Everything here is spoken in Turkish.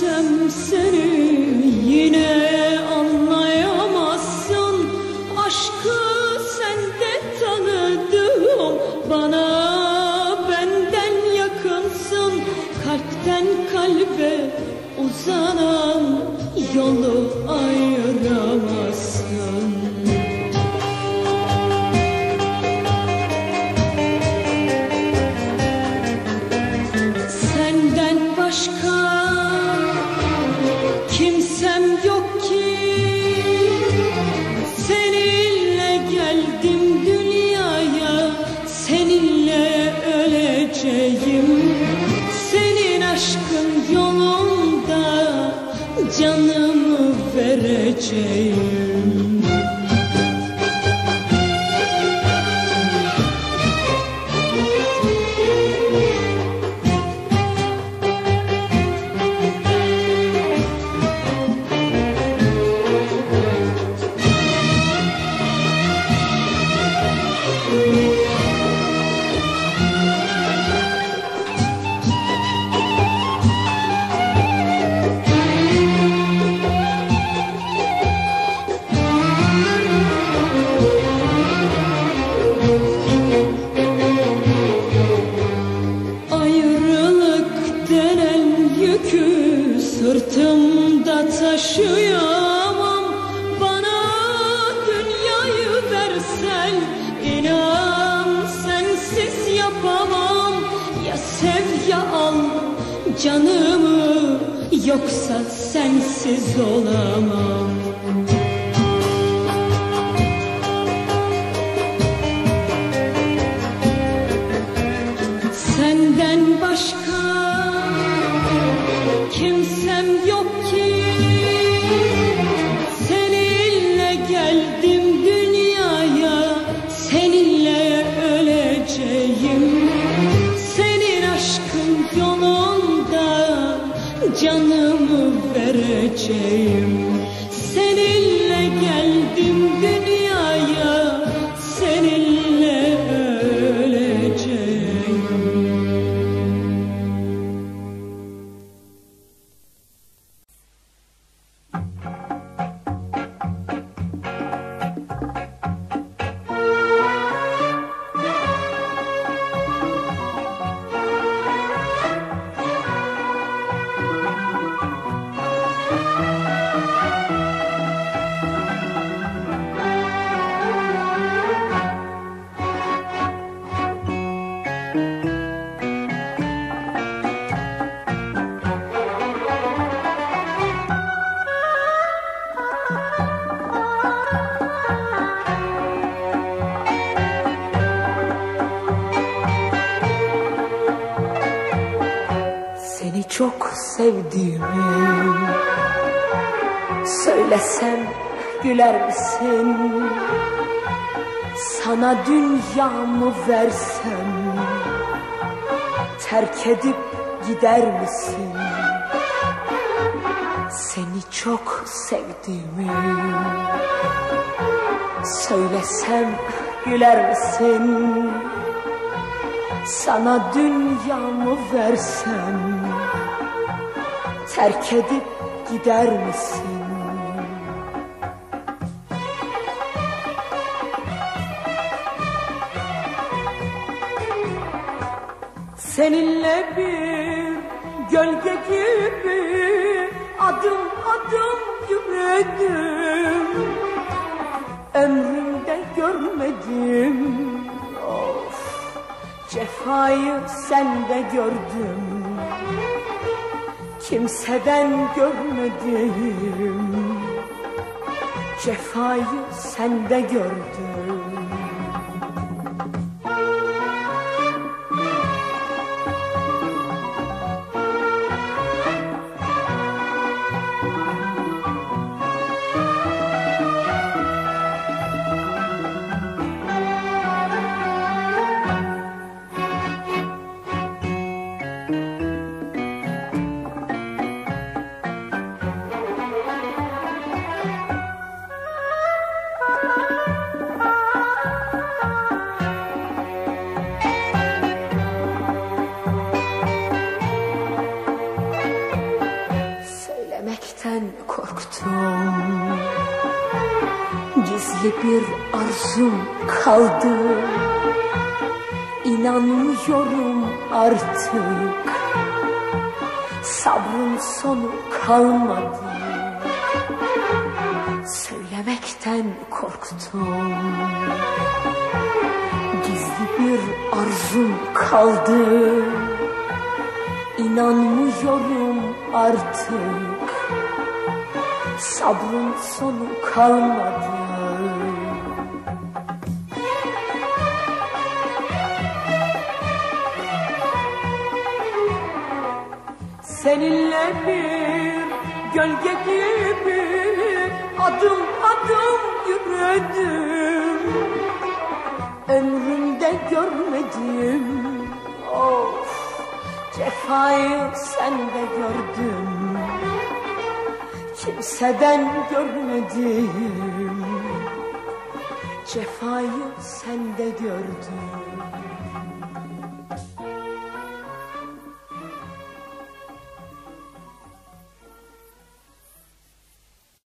Görsem seni yine anlayamazsın Aşkı sende tanıdım Bana benden yakınsın. Kalpten kalbe uzanan yolu ayıramazsın. Vereceğim taşıyamam Bana dünyayı versen inan sensiz yapamam. Ya sev ya al canımı yoksa sensiz olamam Canımı vereceğim çok sevdiğimi Söylesem güler misin? Sana dünyamı versem Terk edip gider misin? Seni çok sevdiğimi Söylesem güler misin? Sana dünyamı versem Terk edip gider misin? Seninle bir gölge gibi Adım adım yürüdüm. Ömrümde görmedim. Of Cefayı sende gördüm Kimseden görmedim Cefayı sende gördüm Söylemekten korktum. Gizli bir arzum kaldı. İnanmıyorum artık. Sabrın sonu kalmadı. Söylemekten korktum. Gizli bir arzum kaldı. İnanmıyorum artık Sabrın sonu kalmadı. Seninle bir gölge gibi adım adım yürüdüm. Ömrümde görmedim of cefayı sende gördüm Kimseden görmedim. Cefayı sende gördüm